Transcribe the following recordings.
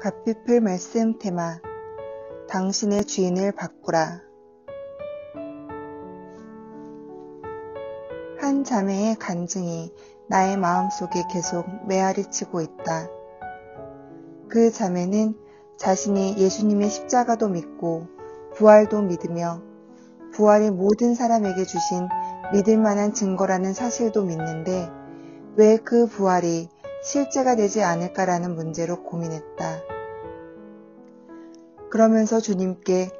가피플 말씀 테마 당신의 주인을 바꾸라 한 자매의 간증이 나의 마음속에 계속 메아리치고 있다. 그 자매는 자신이 예수님의 십자가도 믿고 부활도 믿으며 부활이 모든 사람에게 주신 믿을 만한 증거라는 사실도 믿는데 왜 그 부활이 실제가 되지 않을까라는 문제로 고민했다. 그러면서 주님께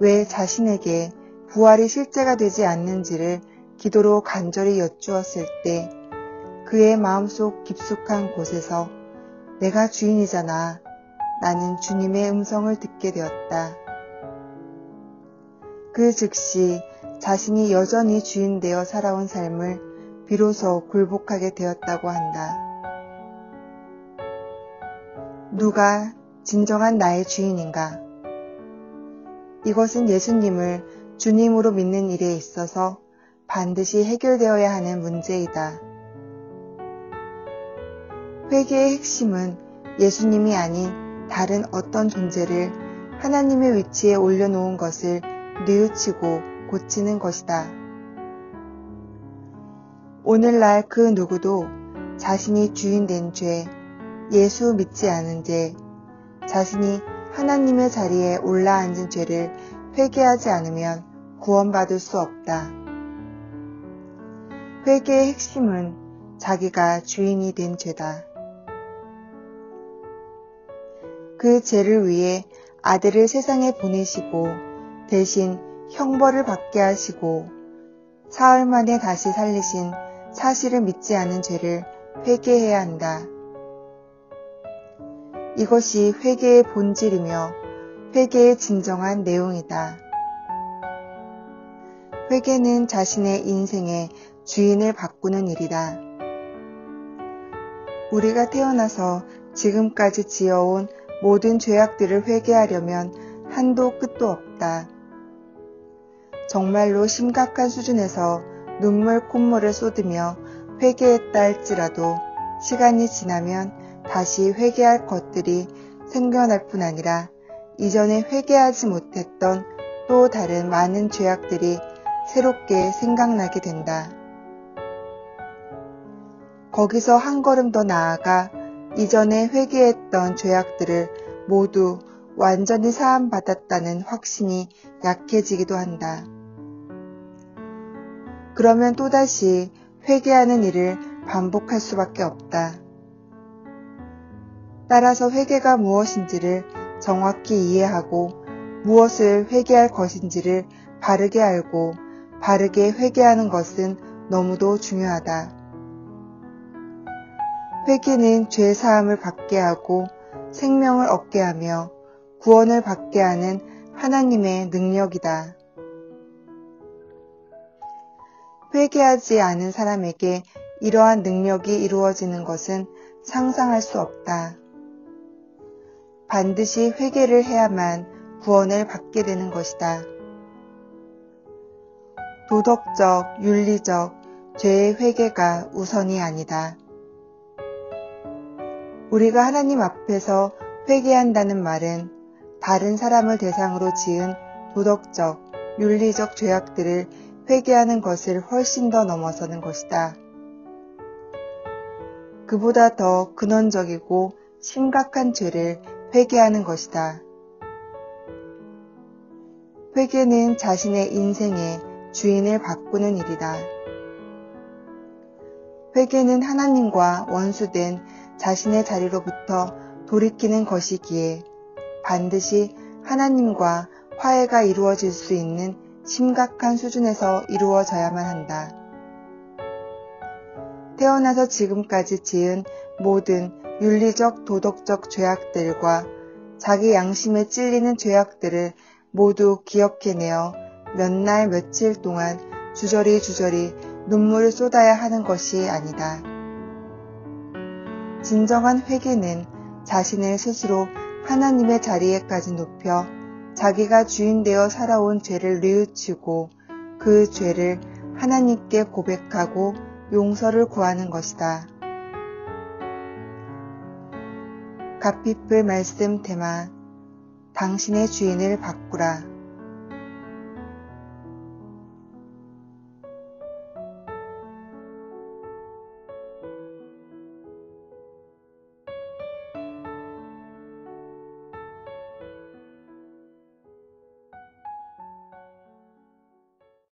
왜 자신에게 부활이 실제가 되지 않는지를 기도로 간절히 여쭈었을 때 그의 마음속 깊숙한 곳에서 내가 주인이잖아. 나는 주님의 음성을 듣게 되었다. 그 즉시 자신이 여전히 주인 되어 살아온 삶을 비로소 굴복하게 되었다고 한다. 누가 진정한 나의 주인인가? 이것은 예수님을 주님으로 믿는 일에 있어서 반드시 해결되어야 하는 문제이다. 회개의 핵심은 예수님이 아닌 다른 어떤 존재를 하나님의 위치에 올려놓은 것을 뉘우치고 고치는 것이다. 오늘날 그 누구도 자신이 주인 된 죄, 예수 믿지 않은 죄, 자신이 하나님의 자리에 올라앉은 죄를 회개하지 않으면 구원받을 수 없다. 회개의 핵심은 자기가 주인이 된 죄다. 그 죄를 위해 아들을 세상에 보내시고 대신 형벌을 받게 하시고 사흘 만에 다시 살리신 사실을 믿지 않은 죄를 회개해야 한다. 이것이 회개의 본질이며 회개의 진정한 내용이다. 회개는 자신의 인생의 주인을 바꾸는 일이다. 우리가 태어나서 지금까지 지어온 모든 죄악들을 회개하려면 한도 끝도 없다. 정말로 심각한 수준에서 눈물 콧물을 쏟으며 회개했다 할지라도 시간이 지나면 다시 회개할 것들이 생겨날 뿐 아니라 이전에 회개하지 못했던 또 다른 많은 죄악들이 새롭게 생각나게 된다. 거기서 한 걸음 더 나아가 이전에 회개했던 죄악들을 모두 완전히 사함받았다는 확신이 약해지기도 한다. 그러면 또다시 회개하는 일을 반복할 수밖에 없다. 따라서 회개가 무엇인지를 정확히 이해하고 무엇을 회개할 것인지를 바르게 알고 바르게 회개하는 것은 너무도 중요하다. 회개는 죄 사함을 받게 하고 생명을 얻게 하며 구원을 받게 하는 하나님의 능력이다. 회개하지 않은 사람에게 이러한 능력이 이루어지는 것은 상상할 수 없다. 반드시 회개를 해야만 구원을 받게 되는 것이다. 도덕적, 윤리적, 죄의 회개가 우선이 아니다. 우리가 하나님 앞에서 회개한다는 말은 다른 사람을 대상으로 지은 도덕적, 윤리적 죄악들을 회개하는 것을 훨씬 더 넘어서는 것이다. 그보다 더 근원적이고 심각한 죄를 회개하는 것이다. 회개는 자신의 인생의 주인을 바꾸는 일이다. 회개는 하나님과 원수된 자신의 자리로부터 돌이키는 것이기에 반드시 하나님과 화해가 이루어질 수 있는 심각한 수준에서 이루어져야만 한다. 태어나서 지금까지 지은 모든 윤리적 도덕적 죄악들과 자기 양심에 찔리는 죄악들을 모두 기억해내어 몇 날 며칠 동안 주저리 주저리 눈물을 쏟아야 하는 것이 아니다. 진정한 회개는 자신을 스스로 하나님의 자리에까지 높여 자기가 주인 되어 살아온 죄를 뉘우치고 그 죄를 하나님께 고백하고 용서를 구하는 것이다. 갓피플 말씀 테마 당신의 주인을 바꾸라.